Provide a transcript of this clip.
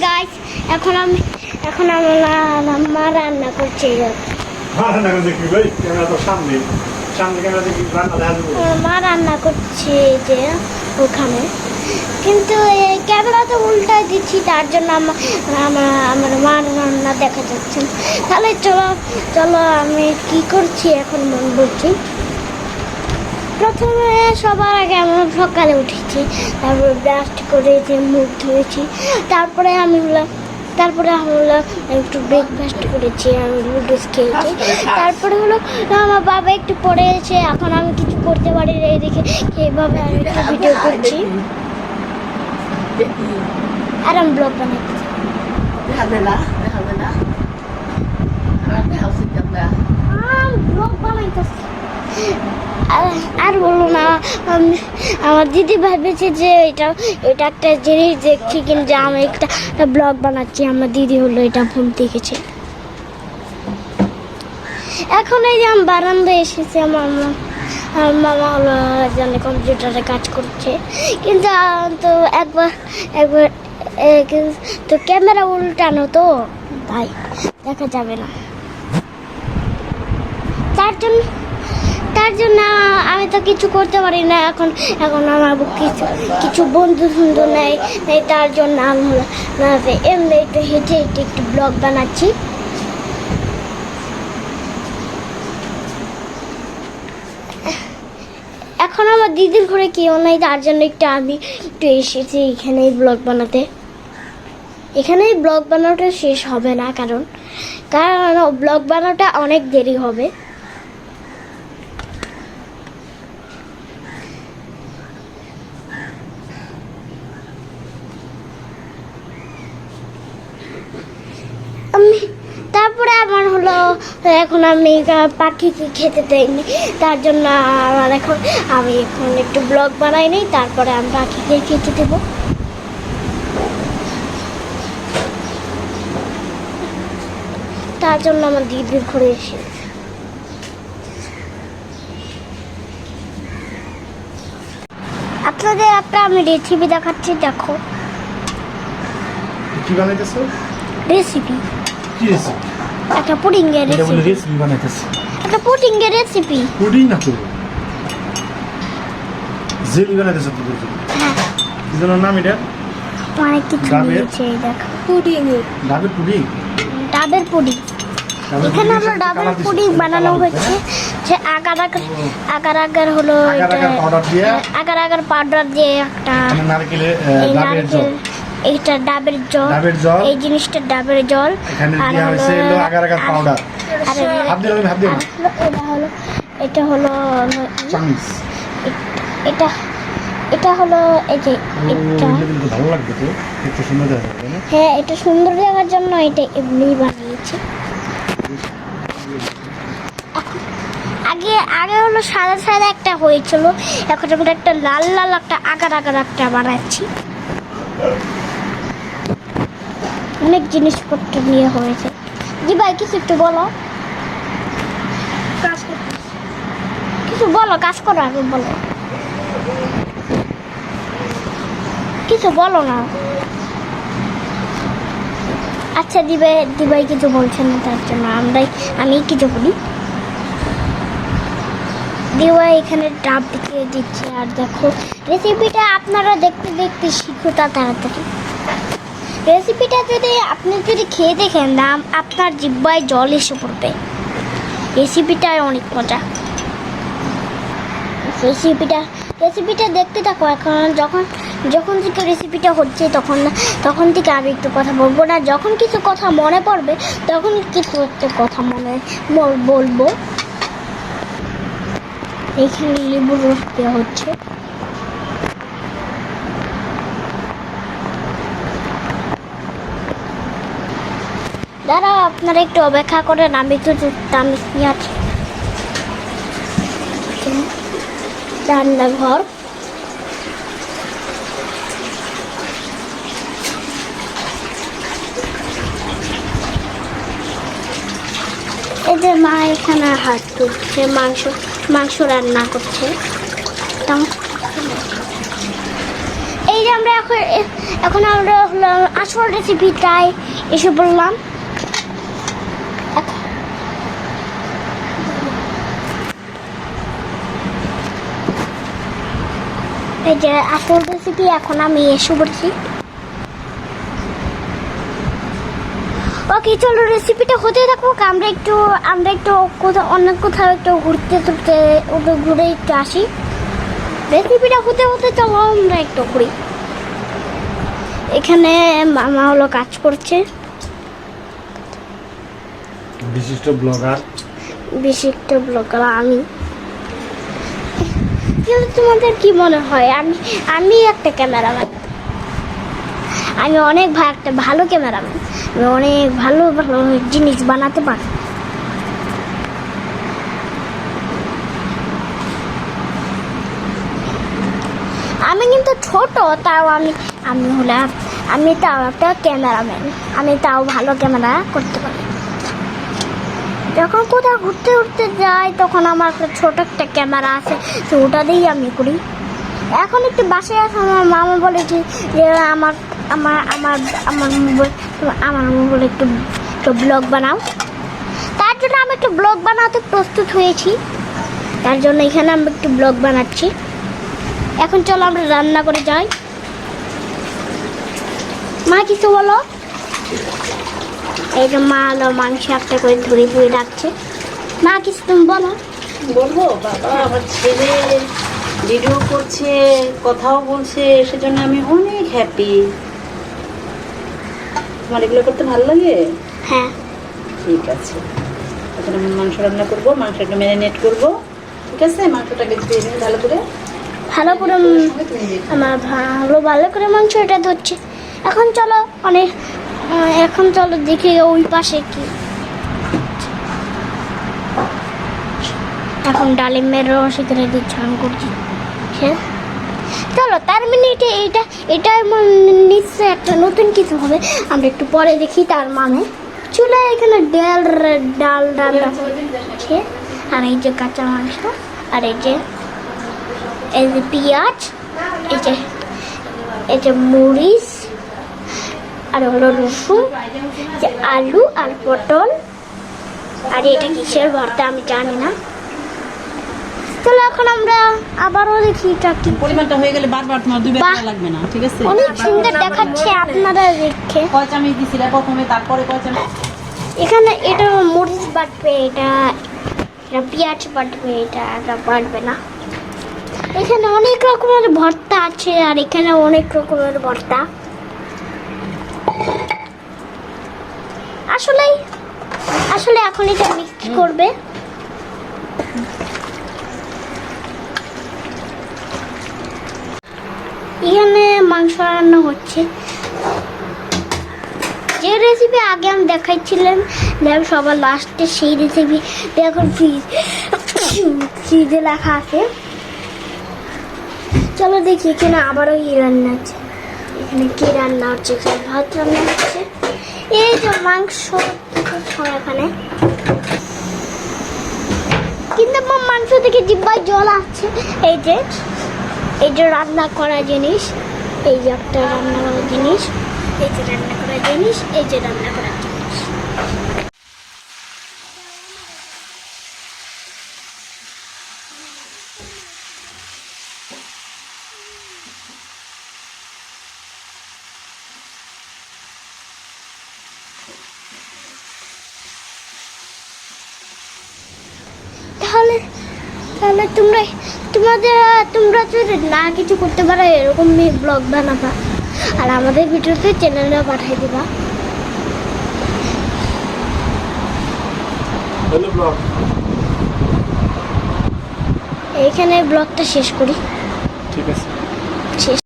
Guys এখন আমি এখন আমার মা রান্না করছে হ্যাঁ, রান্না করে দেখবি ভাই ক্যামেরা তো সামনে। সামনে ক্যামেরা দেখবি রান্না দেখা আমার মা রান্না করছে যে ওখানে। কিন্তু এই ক্যামেরাতে উল্টায় দিচ্ছি তার জন্য আমার আমার আমার মা রান্না দেখা যাচ্ছে তাহলে চলো চলো আমি কি করছি এখন মন বলছি? প্রথমে সবার আগে আমরা সকালে উঠেছি তারপরে ব্রাশ করেছি মুখ ধুয়েছি তারপরে আমি হলাম তারপরে আমি হলো একটু ব্রেকফাস্ট করেছি আমি লুডুস খেয়েছি। তারপরে হলো আমার বাবা একটু পড়ে এসে এখন আমি কিছু করতে পারি না এদিকে এইভাবে আমি একটু ভিডিও করছি। আর আমি ব্লগ বানাচ্ছি. আমি ব্লগ বানাইতেছি। আর- বলো না, আমি- আমার দিদি ভেবেছে যে এটা এটা একটা জিনিস দেখছি, কিন্তু আমি একটা ব্লগ বানাচ্ছি, আমার দিদি হলো এটা ফোন দেখেছে। এখন এই যে আমি বারান্দায় এসেছি, আমার মা- আমার মামা হলো জানে কম্পিউটারে কাজ করছে। কিন্তু তো একবার একবার তো ক্যামেরা উল্টানো তো, তাই, দেখা যাবে না। তার জন্য তার জন্য আমি তো কিছু করতে পারি না। এখন এখন আমার কিছু কিছু বন্ধু বন্ধু নেই নেই তার জন্য আমি এমনি একটু হেঁটে হেঁটে একটু ব্লগ বানাচ্ছি। এখন আমার দিদির ঘরে কেউ নাই, তার জন্য একটু আমি একটু এসেছি এখানেই ব্লগ বানাতে। এখানেই ব্লগ বানানোটা শেষ হবে না, কারণ কারণ ব্লগ বানানোটা অনেক দেরি হবে আমি তারপরে আমার হলো এখন আমি পাখিকে খেতে দেয়নি তার জন্য আমার এখন আমি এখন একটু ব্লগ বানাই নিই তারপরে আমি পাখিকে খেতে দেবো। তার জন্য আমার দিদির ঘরে এসে আপনাদের একটা আমি রেসিপি দেখাচ্ছি দেখো। কি বানাইতেছো? রেসিপি কি রেসিপি একটা এটা বলে রেসিপি রেসিপি বানাইতেছে। একটা পুডিংয়ের রেসিপি পুডিং না তো জেলি বানাইতেছে তোদের হ্যাঁ। কি যেন নাম এটা? অনেক কিছু নিয়েছে এই দেখো। পুডিং ডাবের পুডিং ডাবের এখানে পুডিং হলো সাথে ডাবের পুডিং বানানো হচ্ছে যে আগার আগার আগার আগার হলো আগার এটা আগার দিয়ে? আগার আগার পাউডার দিয়ে একটা নারকেলে এই ডাবের জল এইটা ডাবের জল। ডাবের জল। এই জিনিসটা ডাবের জল। এখানে আর দেওয়া হয়েছে হলো- আগার আগার আর- পাউডার আর হাত দিলাম হাত দিলাম এটা হলো এটা হলো চামিচ। এটা এটা হলো এই যে এটা। ভালো লাগবে তো। একটু সুন্দর দেখা যাবে না? হ্যাঁ এটা সুন্দর দেখার জন্য এটা এমনি বানিয়েছি। আগে আগে হলো সাদা সাদা একটা হয়েছিল। এখন আমরা একটা লাল লাল একটা আকার আকার একটা বানাচ্ছি। অনেক জিনিসপত্র নিয়ে হয়েছে। জি ভাই কিছু একটু বলো। কিছু বলো কাজ করো আগে বলো। কিছু বলো না। আচ্ছা দিবে দিবাই কিছু বলছেন না তার জন্য আমরাই আমি কিছু বলি। দিবাই এখানে ডাব দিয়ে দিচ্ছে আর দেখো রেসিপিটা আপনারা দেখতে দেখতে শিখো তা তাড়াতাড়ি। রেসিপিটা যদি আপনি যদি খেয়ে দেখেন না আপনার জিব্বায় জল এসে পড়বে। রেসিপিটাই অনেক মজা। রেসিপিটা রেসিপিটা দেখতে থাকো এখন। যখন যখন থেকে রেসিপিটা হচ্ছে তখন তখন থেকে আমি একটু কথা বলব না। যখন কিছু কথা মনে পড়বে, তখন কিছু একটা কথা মনে বলব। এইখানে লেবুর রস দেওয়া হচ্ছে। দাঁড়াও, আপনারা একটু অপেক্ষা করেন, আমি একটু আমি পেঁয়াজ রান্নাঘর। এই যে মা এখানে হাত তুলছে, মাংস মাংস রান্না করছে। এই যে আমরা এখন এখন আমরা হলো আসল রেসিপিটাই এসে বললাম এই যে আসল রেসিপি এখন আমি এসে বলছি ওকে চলো রেসিপিটা হতে থাকুক আমরা একটু আমরা একটু কোথাও অন্য কোথাও একটু ঘুরতে টুরতে ওটা ঘুরে একটু আসি। রেসিপিটা হতে হতে চলো আমরা একটু ঘুরি। এখানে মামা হলো কাজ করছে। বিশিষ্ট ব্লগার বেশি একটা ব্লগার আমি। কিন্তু তোমাদের কি মনে হয়? আমি আমি একটা ক্যামেরাম্যান। আমি অনেক ভা, একটা ভালো ক্যামেরাম্যান। আমি অনেক ভালো ভালো জিনিস বানাতে পারি। আমি কিন্তু ছোট, তাও আমি আমি হলাম, আমি তাও একটা ক্যামেরাম্যান। আমি তাও ভালো ক্যামেরা করতে পারি। যখন কোথাও ঘুরতে ঘুরতে যাই, তখন আমার একটা ছোট একটা ক্যামেরা আছে, তো ওটা দিয়েই আমি করি এখন একটু বাসায় আছে, আমার মামা বলে কি, যে আমার আমার আমার আমার মোবাইল আমার মোবাইল একটু একটু ব্লগ বানাও। তার জন্য আমি একটু ব্লগ বানাতে প্রস্তুত হয়েছি। তার জন্য এখানে আমি একটু ব্লগ বানাচ্ছি। এখন চলো আমরা রান্না করে যাই। মা, কিছু বলো। এই যে মা মাংস একটা করে ধরে ধরে রাখছে। মা কিছু তুমি বলো। বলব? বাবা আমার ছেলে ভিডিও করছে কথাও বলছে সেজন্য আমি অনেক হ্যাপি তোমার এগুলো করতে ভালো লাগে? হ্যাঁ। ঠিক আছে। এখন আমি মাংস রান্না করব মাংসটা ম্যারিনেট করব। ঠিক আছে? মাংসটাকে ধুয়ে নিন ভালো করে ভালো করে। আমার ভালো ভালো করে মাংস এটা ধরছে। এখন চলো অনেক এখন চলো, দেখি ওই পাশে কি। এখন ডালিমের রস এখানে দিয়ে ছান করছি। হ্যাঁ? চলো, তার মিনিটে এটা এটা নিশ্চয় একটা নতুন কিছু হবে। আমরা একটু পরে দেখি তার মানে। চুলায় এখানে ডাল ডাল ডাল আছে আর এই যে কাঁচা মাংস, আর এই যে এই যে পেঁয়াজ, এই যে এই যে মরিচ আর হলো রসুন যে আলু আর পটল। আর এটা কিসের ভর্তা আমি জানি না। তাহলে এখন আমরা আবারও দেখি এটা কি। পরিমাণটা হয়ে গেলে বারবার তোমার দুই বেলা লাগবে না ঠিক আছে? অনেক সুন্দর দেখাচ্ছে আপনারা দেখে। কয় চামচ দিছিলে প্রথমে তারপরে কয় চামচ? এখানে এটা মরিচ বাটবে এটা এটা পেঁয়াজ বাটবে এটা এটা বাটবে না। এখানে অনেক রকমের ভর্তা আছে আর এখানে অনেক রকমের ভর্তা। আসলে আসলে এখন এটা মিক্স করবে। এখানে মাংস রান্না হচ্ছে। যে রেসিপি আগে আমি দেখাইছিলাম দেখ সবার লাস্টে সেই রেসিপি এখন ফ্রিজ ফ্রিজে লেখা আছে। চলো দেখি এখানে আবারও কি রান্না আছে এখানে কি রান্না হচ্ছে এখানে ভাত রান্না হচ্ছে। এই যে মাংস এখানে। কিন্তু আমার মাংস থেকে জিব্বায় জল আসছে। এই যে এই যে রান্না করা জিনিস, এই যে একটা রান্না করা জিনিস, এই যে রান্না করা জিনিস, এই যে রান্না করা জিনিস তাহলে তাহলে তোমরা তোমাদের তোমরা যদি না কিছু করতে পারো এরকম ব্লগ বানাবা। আর আমাদের ভিডিওতে চ্যানেলে পাঠিয়ে দিবা। এইখানে ব্লগটা শেষ করি। ঠিক আছে। শেষ।